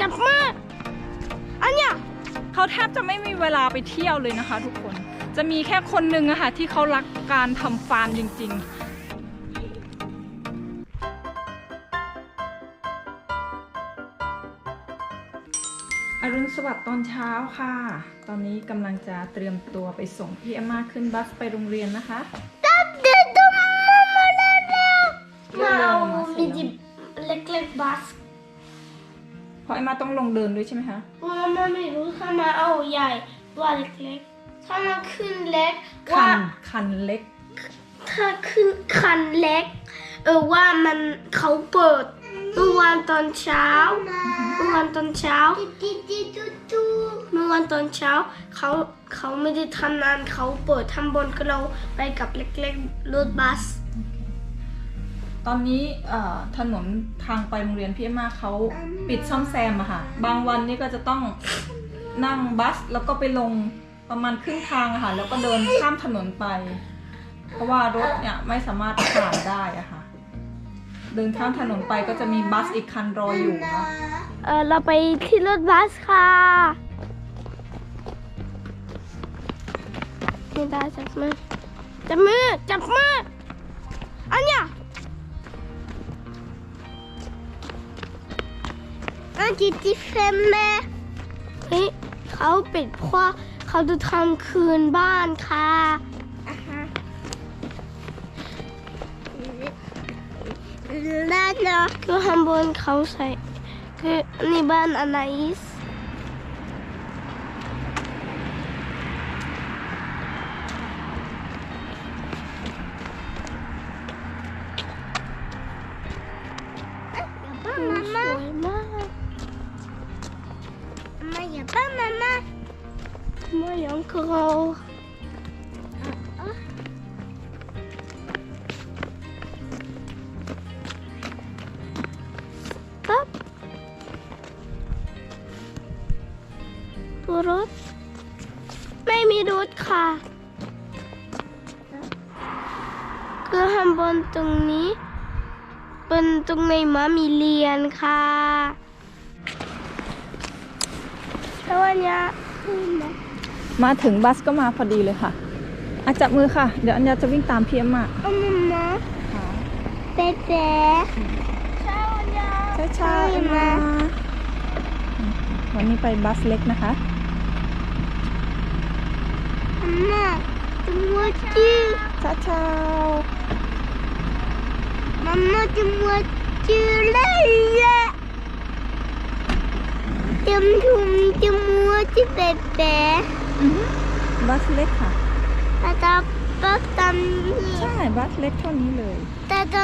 จับมืออันเนี้ยเขาแทบจะไม่มีเวลาไปเที่ยวเลยนะคะ ทุกคน จะมีแค่คนหนึ่งอะค่ะที่เขารักการทำฟาร์มจริง ๆอรุณสวัสดิ์ตอนเช้าค่ะ ตอนนี้กำลังจะเตรียมตัวไปส่งพี่เอมมาขึ้นบัสไปโรงเรียนนะคะเดินตรงมามาแล้วแล้วเร็มาวๆมาสิมีจิบเล็กๆบัสเพ ราะเอมมาต้องลงเดินด้วยใช่ไหมคะมามาไม่รู้ถ้ามาเอาใหญ่ว่าเล็กๆถ้ามาขึ้นเล็กคัว่านคันเล็ก ถ้าขึ้นคันเล็ก เออว่ามันเขาเปิดเมื่อวานตอนเช้าเมื่อวานตอนเช้าเมื่อวานตอนเช้าเขาเขาไม่ได้ทำนานเขาเปิดทำบนก็เราไปกับเล็กๆรถบัส ตอนนี้ถนนทางไปโรงเรียนพี่เอมมาเขาปิดซ่อมแซมอะค่ะ บางวันนี่ก็จะต้องนั่งบัสแล้วก็ไปลงประมาณครึ่งทางอะค่ะ แล้วก็เดินข้ามถนนไป เพราะว่ารถเนี่ยไม่สามารถผ่านได้อะค่ะ เดินข้ามถนนไปก็จะมีบัสอีกคันรออยู่นะเออเราไปที่รถบัสค่ะไม่ได้จับมือจับมือจับมืออันเนี้ย อันที่ที่เฟมแม่เฮ้ยเขาปิดเพราะเขาจะทำคืนบ้านค่ะแล้วเนาะคือข้างบนเขาใส่คือนี่บ้านอนาอิสส มาอย่าป้ามามามาอย่างเราปั๊บตัวรถไม่มีรถค่ะ คือข้างบนตรงนี้ เป็นตรงในม้ามีเรียนค่ะ ววันเนี้ยอืมมาถึงบัสก็มาพอดีเลยค่ะอาจับมือค่ะ เดี๋ยวอัญญาจะวิ่งตามพี่เอมมาเอามามาเป๊ะเป๊ะใช่วันเนี้ยช้าช้าๆเอมมาวันนี้ไปบัสเล็กนะคะมาตัวจื้อช้าช้า Mamma du må ikke leie. Dum dum du må til bebe. บัสเล็กค่ะ Tata batan ใช่บัสเล็กเท่านี้เลย tata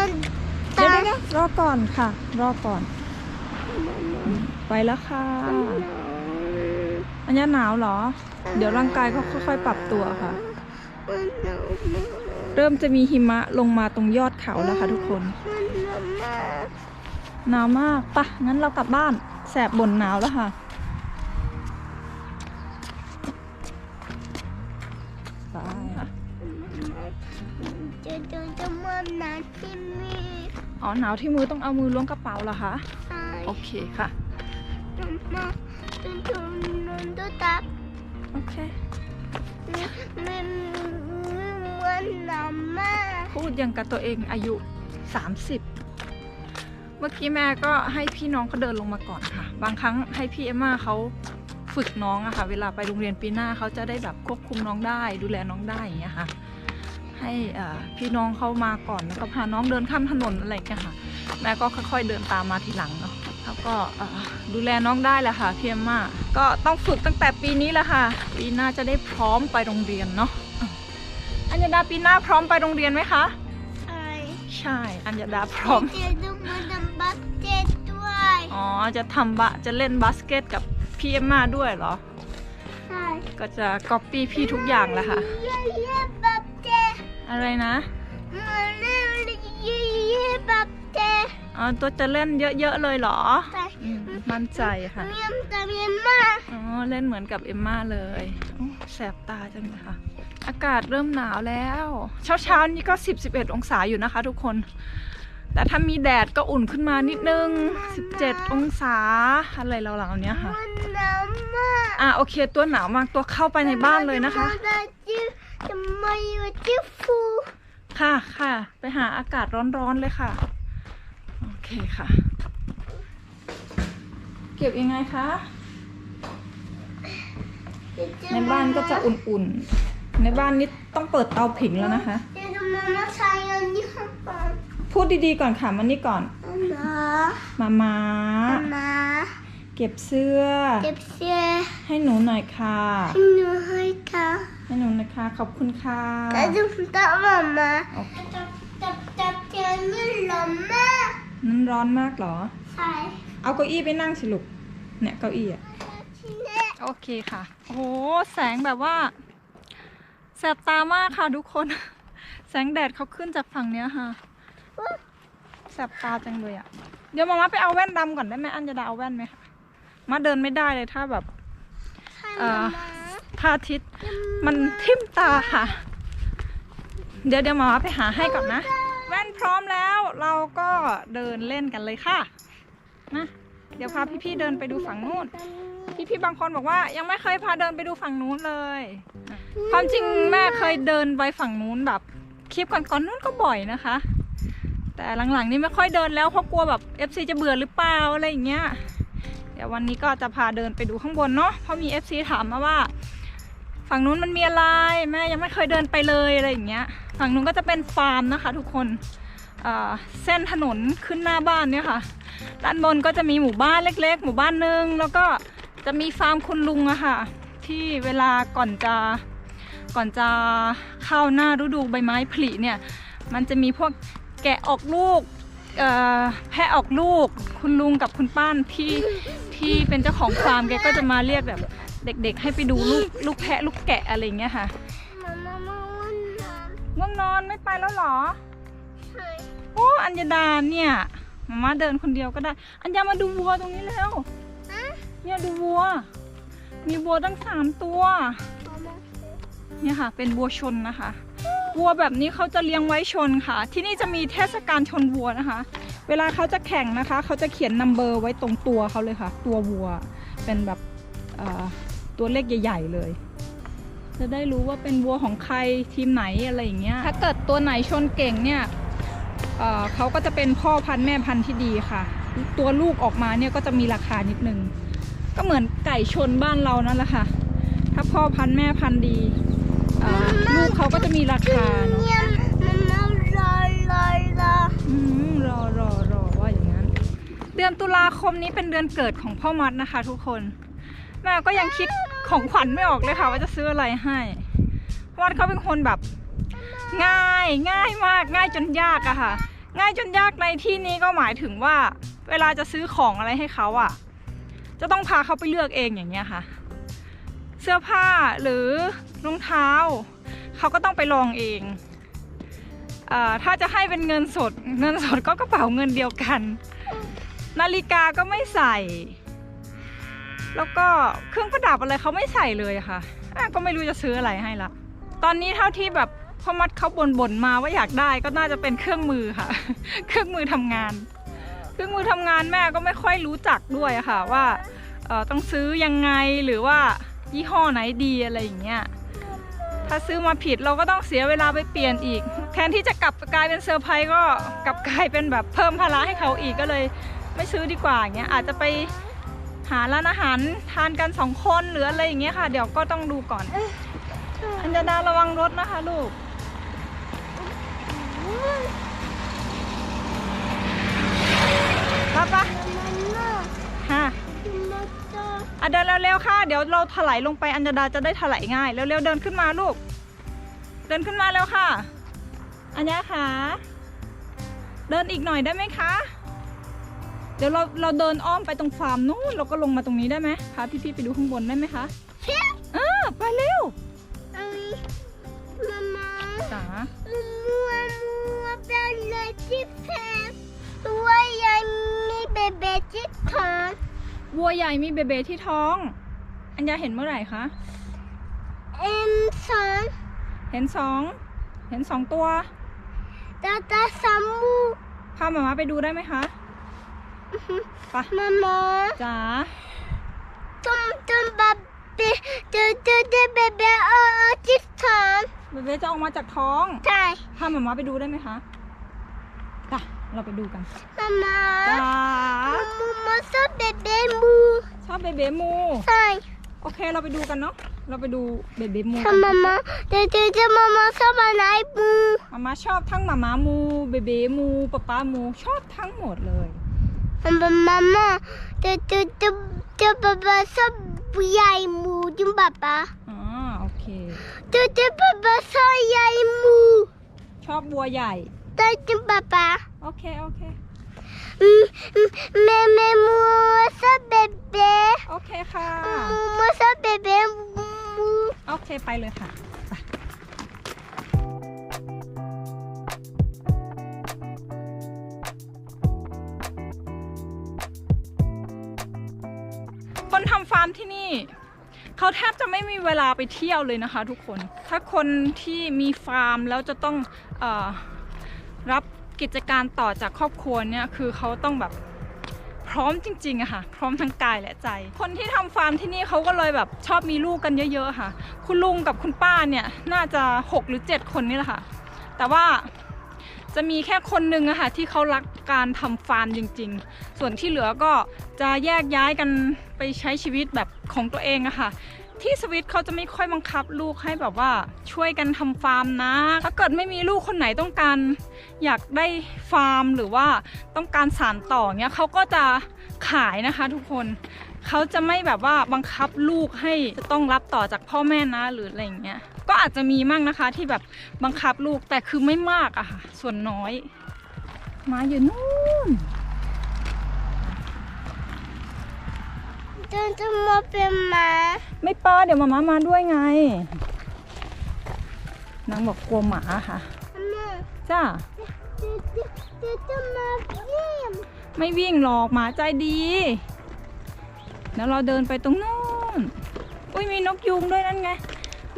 เดี๋ยวเดี๋ยวรอก่อนค่ะ รอก่อน ไปแล้วค่ะ อันนี้หนาวเหรอ เดี๋ยวร่างกายก็ค่อยๆ ปรับตัวค่ะ เริ่มจะมีหิมะลงมาตรงยอดเขาแล้วค่ะทุกคน หนาวมากปะงั้นเรากลับบ้าน สบบ่นหนาวแล้วค่ะไปค่ะจะเดินจะมาหนาที่มีอ๋อหนาวที่มือต้องเอามือล้วงกระเป๋าเหรอคะใช่โอเคค่ะมาจนถึงนนตัวตับโอเคมันมันมันหนาวมากพูดยังกับตัวเองอายุ 30 เมื่อกี้แม่ก็ให้พี่น้องเขาเดินลงมาก่อนค่ะ บางครั้งให้พี่เอมมาเขาฝึกน้องอะค่ะ เวลาไปโรงเรียนปีหน้าเขาจะได้แบบควบคุมน้องได้ ดูแลน้องได้อย่างเงี้ยค่ะ ให้เอ่อพี่น้องเขามาก่อนแล้วก็พาน้องเดินข้ามถนนอะไรอย่างเงี้ยค่ะ แม่ก็ค่อย ๆ เดินตามมาทีหลังเนาะแล้วก็เอ่อดูแลน้องได้แหละค่ะพี่เอมมาก็ต้องฝึกตั้งแต่ปีนี้แหละค่ะ ปีหน้าจะได้พร้อมไปโรงเรียนเนาะอะอัญญาดาปีหน้าพร้อมไปโรงเรียนไหมคะใช่ใช่อัญญาดาพร้อม อ๋อ จะทำบะจะเล่นบาสเกตกับพี่เอมมาด้วยเหรอ ใช่ก็จะก๊อปปี้พี่ทุกอย่างแหละค่ะ เย่เย่บับเจอะไรนะมาเล่นเย่เย่บับเจอ๋อตัวจะเล่นเยอะๆเลยเหรอใช่อืมมั่นใจค่ะ เมียมตาเมียมมาอ๋อ เล่นเหมือนกับเอมมาเลยโอ้แสบตาจังเลยค่ะ อากาศเริ่มหนาวแล้ว เช้าๆนี้ก็ 10-11 องศาอยู่นะคะทุกคน แต่ถ้ามีแดดก็อุ่นขึ้นมานิดนึง 17 องศาอะไรเหล่าๆเนี้ยค่ะ มันหนาวมากอะโอเคตัวหนาวมากตัวเข้าไปในบ้านเลยนะคะทำไมอยู่ที่ฟูค่ะค่ะ ไปหาอากาศร้อนๆเลยค่ะ โอเคค่ะ เก็บยังไงคะในบ้านก็จะอุ่นๆ ในบ้านนี้ต้องเปิดเตาผิงแล้วนะคะเดี๋ยวมามาใช้อันนี้ข้างบน พูดดีๆก่อนค่ะมันนี่ก่อนนะมามา มาเก็บเสื้อ เก็บเสื้อ ให้หนูหน่อยค่ะ ให้หนูให้ค่ะ ให้หนูนะคะ ขอบคุณค่ะแต่ดูตามามาโอเคจับจับจับเจอนี่หลอมมากนั่นร้อนมากเหรอ ใช่ เอาเก้าอี้ไปนั่งสิลูก เนี่ยเก้าอี้อะที่นี่โอเคค่ะ โอ้โห แสงแบบว่า แสบตามากค่ะทุกคน แสงแดดเขาขึ้นจากฝั่งเนี้ยค่ะ แสบตาจังเลยอะ่ะ เดี๋ยวมามาไปเอาแว่นดำก่อนได้ไหมอันจะดาเอาแว่นไหมคะมาเดินไม่ได้เลยถ้าแบบใช่เอ่อมาพระอาทิตย์มันทิ่มตาค่ะ เดี๋ยวเดี๋ยวหมอไปหาให้ก่อนนะ แว่นพร้อมแล้วเราก็เดินเล่นกันเลยค่ะนะเดี๋ยวพาพี่ๆเดินไปดูฝั่งนู้นพี่ๆบางคนบอกว่ายังไม่เคยพาเดินไปดูฝั่งนู้นเลย ความจริงแม่เคยเดินไปฝั่งนู้นแบบคลิปก่อนๆนู้นก็บ่อยนะคะ แต่หลังๆนี่ไม่ค่อยเดินแล้วเพราะกลัวแบบ FC จะเบื่อหรือเปล่าอะไรอย่างเงี้ย เดี๋ยววันนี้ก็จะพาเดินไปดูข้างบนเนาะเพราะมี FC ถามมาว่า ฝั่งนู้นมันมีอะไรแม่ยังไม่เคยเดินไปเลยอะไรอย่างเงี้ย ฝั่งนู้นก็จะเป็นฟาร์มนะคะ ทุกคนเเส้นถนนขึ้นหน้าบ้านเนี่ยค่ะ ด้านบนก็จะมีหมู่บ้านเล็ก ๆ หมู่บ้านหนึ่งแล้วก็จะมีฟาร์มคุณลุงอะค่ะ ที่เวลาก่อนจะก่อนจะเข้าหน้าฤดูใบไม้ผลิเนี่ย มันจะมีพวก แกะออกลูกเอ่อแพะออกลูก คุณลุงกับคุณป้านที่ที่เป็นเจ้าของฟาร์มแกก็จะมาเรียกแบบเด็กๆ ให้ไปดูลูกลูกแพะลูกแกะอะไรอย่างเงี้ยค่ะมามามาวันนั้นง่วงนอนไม่ไปแล้วเหรอใช่โอ้อัญญาดาเนี่ยมาม่าเดินคนเดียวก็ได้ อัญญามาดูวัวตรงนี้แล้วอะเนี่ยดูวัว มีวัวตั้งสามตัวมามาเนี่ยค่ะ เป็นวัวชนนะคะ วัวแบบนี้เขาจะเลี้ยงไว้ชนค่ะ ที่นี่จะมีเทศกาลชนวัวนะคะ เวลาเขาจะแข่งนะคะ เขาจะเขียนนัมเบอร์ไว้ตรงตัวเขาเลยค่ะ ตัววัวเป็นแบบตัวเลขใหญ่ ๆ เลย จะได้รู้ว่าเป็นวัวของใครทีมไหนอะไรอย่างเงี้ย ถ้าเกิดตัวไหนชนเก่งเนี่ยเเขาก็จะเป็นพ่อพันธุ์แม่พันธุ์ที่ดีค่ะ ตัวลูกออกมาเนี่ยก็จะมีราคานิดนึง ก็เหมือนไก่ชนบ้านเรานั่นแหละค่ะ ถ้าพ่อพันธุ์แม่พันธุ์ดี ลูกเขาก็จะมีราคาเนาะเนี่ยมันมารอรอรออืมรอรอรอว่าอย่างนั้น เดือนตุลาคมนี้เป็นเดือนเกิดของพ่อมัดนะคะ ทุกคน แม่ก็ยังคิดของขวัญไม่ออกเลยค่ะว่าจะซื้ออะไรให้วัดเขาเป็นคนแบบ ง่ายง่ายมากง่ายจนยากอะค่ะ ง่ายจนยากในที่นี้ก็หมายถึงว่า เวลาจะซื้อของอะไรให้เขาอะจะต้องพาเขาไปเลือกเองอย่างเงี้ยค่ะ เสื้อผ้าหรือรองเท้า เขาก็ต้องไปลองเองอถ้าจะให้เป็นเงินสด เงินสดก็กระเป๋าเงินเดียวกัน นาฬิกาก็ไม่ใส่ แล้วก็เครื่องประดับอะไรเขาไม่ใส่เลยค่ะะก็ไม่รู้จะซื้ออะไรให้ละตอนนี้เท่าที่แบบพ่อมัดเขาบ่นบ่นมาว่าอยากได้ก็น่าจะเป็นเครื่องมือค่ะ เครื่องมือทำงาน เครื่องมือทำงานแม่ก็ไม่ค่อยรู้จักด้วยค่ะว่าต้องซื้อยังไงหรือว่ายี่ห้อไหนดีอะไรอย่างเงี้ย ถ้าซื้อมาผิดเราก็ต้องเสียเวลาไปเปลี่ยนอีก แทนที่จะกลับกลายเป็นเซอร์ไพรส์ก็กลับกลายเป็นแบบเพิ่มภาระให้เขาอีกก็เลยไม่ซื้อดีกว่าอย่างเงี้ยอาจจะไปหาร้านอาหารทานกันสองคนหรืออะไรอย่างเงี้ยค่ะ เดี๋ยวก็ต้องดูก่อน อัญญาดาระวังรถนะคะลูกป้าป้ามันน่ะฮะมันจะ อะเดินเร็วๆค่ะ เดี๋ยวเราถลายลงไปอัญญาดาจะได้ถลายง่าย เร็วๆเดินขึ้นมาลูก เดินขึ้นมาแล้วค่ะ อัญญาค่ะ เดินอีกหน่อยได้ไหมคะ เดี๋ยวเราเราเดินอ้อมไปตรงฟาร์มนู้นเราก็ลงมาตรงนี้ได้ไหมพาพี่ๆไปดูข้างบนได้ไหมคะเพี้ยเออไปเร็วอันนี้มามาจ๋ามัวมัวเป็นเลยที่แพงตัวยังมีเบเบที่ท้อง วัวใหญ่มีเบเบที่ท้อง อัญญาเห็นเมื่อไหร่คะ เอ็มสองเห็นสอง เห็นสองตัว ตาตาสามูพาหมามาไปดูได้ไหมคะ ไป มามาจ๋าต้มต้มบับเบเดเดเดเบเบเออจิตถามเบเบจะออกมาจากท้อง ใช่ พาหมามาไปดูได้ไหมคะ ไป เราไปดูกันมามาจ๋ามูมาซาเบเบมูชอบเบเบมู ใช่ โอเคเราไปดูกันเนาะ เราไปดูเบเบมูถ้ามามาเดเดเดมามาซาบานายมูมามาชอบทั้งหมาม้ามู เบเบมูป๊าป๊ามู ชอบทั้งหมดเลยมามามาเดเดเดเดบาบาซาใหญ่มูจิมบับปะอ๋อโอเคเดเดบาบาซาใหญ่มู ชอบบัวใหญ่ ได้จิมบับปะ โอเค โอเคอืมอืมแม่แม่มูซาเบเบโอเคค่ะ มูมาซาเบเบมูโอเค ไปเลยค่ะคนทำฟาร์มที่นี่ เขาแทบจะไม่มีเวลาไปเที่ยวเลยนะคะทุกคน ถ้าคนที่มีฟาร์มแล้วจะต้องอรับ กิจการต่อจากครอบครัวเนี่ยคือเขาต้องแบบพร้อมจริงๆอะค่ะ พร้อมทั้งกายและใจ คนที่ทำฟาร์มที่นี่เขาก็เลยแบบชอบมีลูกกันเยอะๆค่ะ คุณลุงกับคุณป้าเนี่ยน่าจะ 6 หรือ 7 คนนี่แหละค่ะ แต่ว่าจะมีแค่คนหนึ่งอะค่ะที่เขารักการทำฟาร์มจริง ๆ ส่วนที่เหลือก็จะแยกย้ายกันไปใช้ชีวิตแบบของตัวเองอะค่ะ ที่สวิตเขาจะไม่ค่อยบังคับลูกให้แบบว่าช่วยกันทำฟาร์มนะ ถ้าเกิดไม่มีลูกคนไหนต้องการอยากได้ฟาร์มหรือว่าต้องการสานต่อเนี้ยเขาก็จะขายนะคะทุกคนเขาจะไม่แบบว่าบังคับลูกให้จะต้องรับต่อจากพ่อแม่นะหรืออะไรเงี้ย ก็อาจจะมีมั่งนะคะที่แบบบังคับลูกแต่คือไม่มากอะค่ะ ส่วนน้อย มาอยู่นู่น เดินจะมาเป็นหมาไม่ป้าเดี๋ยวมาม่ามาด้วยไงนางบอกกลัวหมาค่ะแม่จ้าเดินจะเดินจะมาเยี่ยมไม่วิ่งหรอกหมาใจดีเดี๋ยวเราเดินไปตรงนู้นอุ้ยมีนกยุงด้วยนั่นไง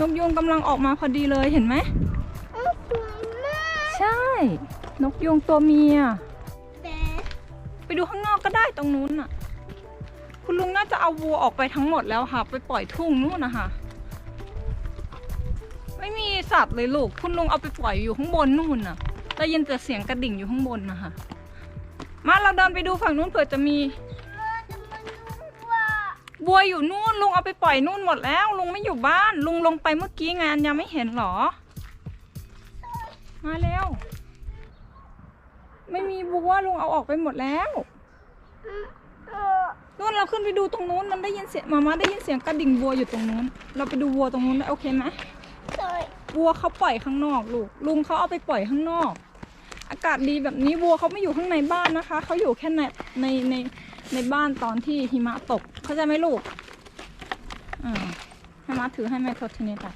นกยุงกำลังออกมาพอดีเลยเห็นไหมอ้าวสวยมากใช่ นกยุงตัวเมียแบไปดูข้างนอกก็ได้ตรงนู้นน่ะ คุณลุงน่าจะเอาวัวออกไปทั้งหมดแล้วค่ะ ไปปล่อยทุ่งนู่นนะคะ ไม่มีสัตว์เลยลูก คุณลุงเอาไปปล่อยอยู่ข้างบนนู่นน่ะได้ยินแต่เสียงกระดิ่งอยู่ข้างบนนะคะ มาเราเดินไปดูฝั่งนู้นเผื่อจะมีมาจะมาดูว่าบัวอยู่นู่นลุงเอาไปปล่อยนู่นหมดแล้ว ลุงไม่อยู่บ้าน ลุงลงไปเมื่อกี้งานยังไม่เห็นหรอ มาเร็วไม่มีบัวลุงเอาออกไปหมดแล้ว นู่นเราขึ้นไปดูตรงนู้นมันได้ยินเสียงมาม่าได้ยินเสียงกระดิ่งวัวอยู่ตรงนู้น เราไปดูวัวตรงนู้นได้โอเคไหมสวยวัวเขาปล่อยข้างนอกลูกลุงเขาเอาไปปล่อยข้างนอก อากาศดีแบบนี้วัวเขาไม่อยู่ข้างในบ้านนะคะเขาอยู่แค่ในในในในบ้านตอนที่หิมะตกเข้าใจไหมลูกอ่าให้มาถือให้แม่ทศทีนี้แต่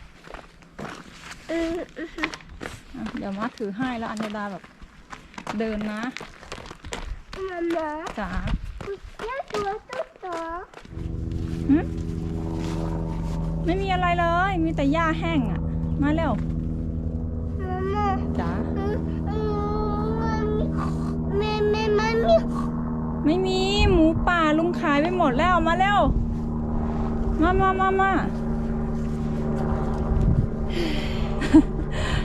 อืมอืมอะเดี๋ยวมาถือให้แล้วอันดาแบบเดินนะมามาจ๋า ไม่มีอะไรเลย มีแต่หญ้าแห้งอะมาเร็วมามาจ๋าอืมอืมมันมีแม่แม่มันมีไม่มีหมูป่าลุงขายไปหมดแล้วมาเร็ว มามามามา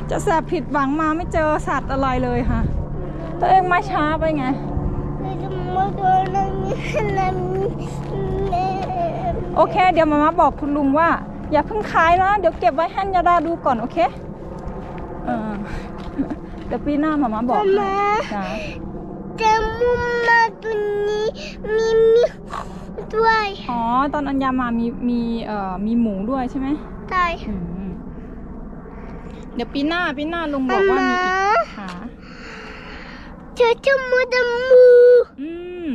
จะแสบผิดหวังมาไม่เจอสัตว์อะไรเลยค่ะ ตัวเองมาช้าไปไงเราจะมาดูนันนี่นันแม่ โอเค เดี๋ยวมามาบอกคุณลุงว่า อย่าเพิ่งขายนะเดี๋ยวเก็บไว้ให้ยาดาดูก่อนโอเคเออเดี๋ยวปีหน้ามามาบอกให้มาจ้าจะมุมมาตัวนี้มีมีด้วยอ๋อตอนอัญญามามีมีเอ่อมีหมูด้วยใช่ไหมใช่อืมเดี๋ยวปีหน้าปีหน้าลุงบอกว่ามีอีกค่ะเธอจะมาดมูอืม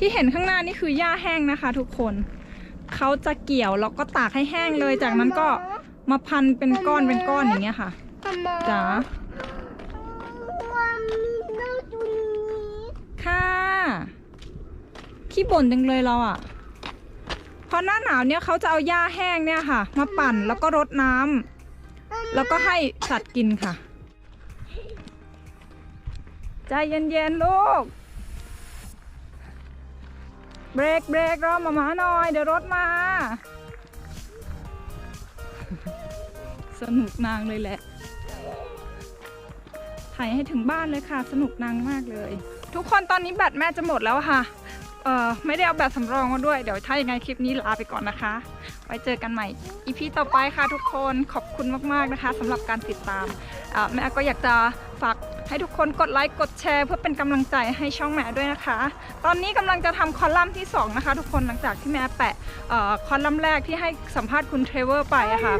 ที่เห็นข้างหน้านี่คือหญ้าแห้งนะคะ ทุกคนเขาจะเกี่ยวแล้วก็ตากให้แห้งเลย จากนั้นก็มาพันเป็นก้อนเป็นก้อนอย่างเงี้ยค่ะมาจ๋าว่ามีน้าตัวนี้ค่ะขี้บ่นจังเลยเราอะ่ะพอหน้าหนาวเนี่ยเขาจะเอาหญ้าแห้งเนี่ยค่ะ มาปั่นแล้วก็รดน้ำแล้วก็ให้สัตว์กินค่ะ ใจเย็นๆลูก เบรกเบรกรอมามาหน่อย เดี๋ยวรถมา สนุกนางเลยแหละ ถ่ายให้ถึงบ้านเลยค่ะ สนุกนางมากเลย ทุกคนตอนนี้แบตแม่จะหมดแล้วค่ะ เออไม่ได้เอาแบตสำรองมาด้วย เดี๋ยวถ้าอยังไงคลิปนี้ลาไปก่อนนะคะ ไว้เจอกันใหม่ อีพีต่อไปค่ะทุกคน ขอบคุณมากๆนะคะสำหรับการติดตามแม่ก็อยากจะฝาก ให้ทุกคนกดไลค์กดแชร์เพื่อเป็นกำลังใจให้ช่องแม่ด้วยนะคะ ตอนนี้กำลังจะทำคอลัมน์ที่ 2 นะคะ ทุกคนหลังจากที่แม่แปะเอ่อคอลัมน์แรกที่ให้สัมภาษณ์คุณเทรเวอร์ไปอะค่ะ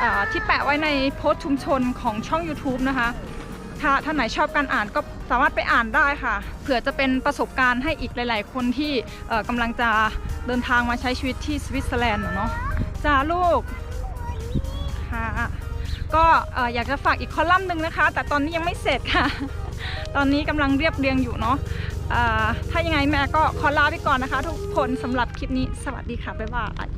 เอ่อที่แปะไว้ในโพสต์ชุมชนของช่อง YouTube นะคะถ้าท่านไหนชอบการอ่านก็สามารถไปอ่านได้ค่ะ เผื่อจะเป็นประสบการณ์ให้อีกหลาย ๆ คนที่เอ่อกำลังจะเดินทางมาใช้ชีวิตที่สวิตเซอร์แลนด์เนาะจ้าลูกค่ะ ก็อยากจะฝากอีกคอลัมน์หนึ่งนะคะ แต่ตอนนี้ยังไม่เสร็จค่ะ ตอนนี้กำลังเรียบเรียงอยู่เนาะเอ่อถ้ายังไงแม่ก็ขอลาไปก่อนนะคะ ทุกคนสำหรับคลิปนี้สวัสดีค่ะบ๊ายบาย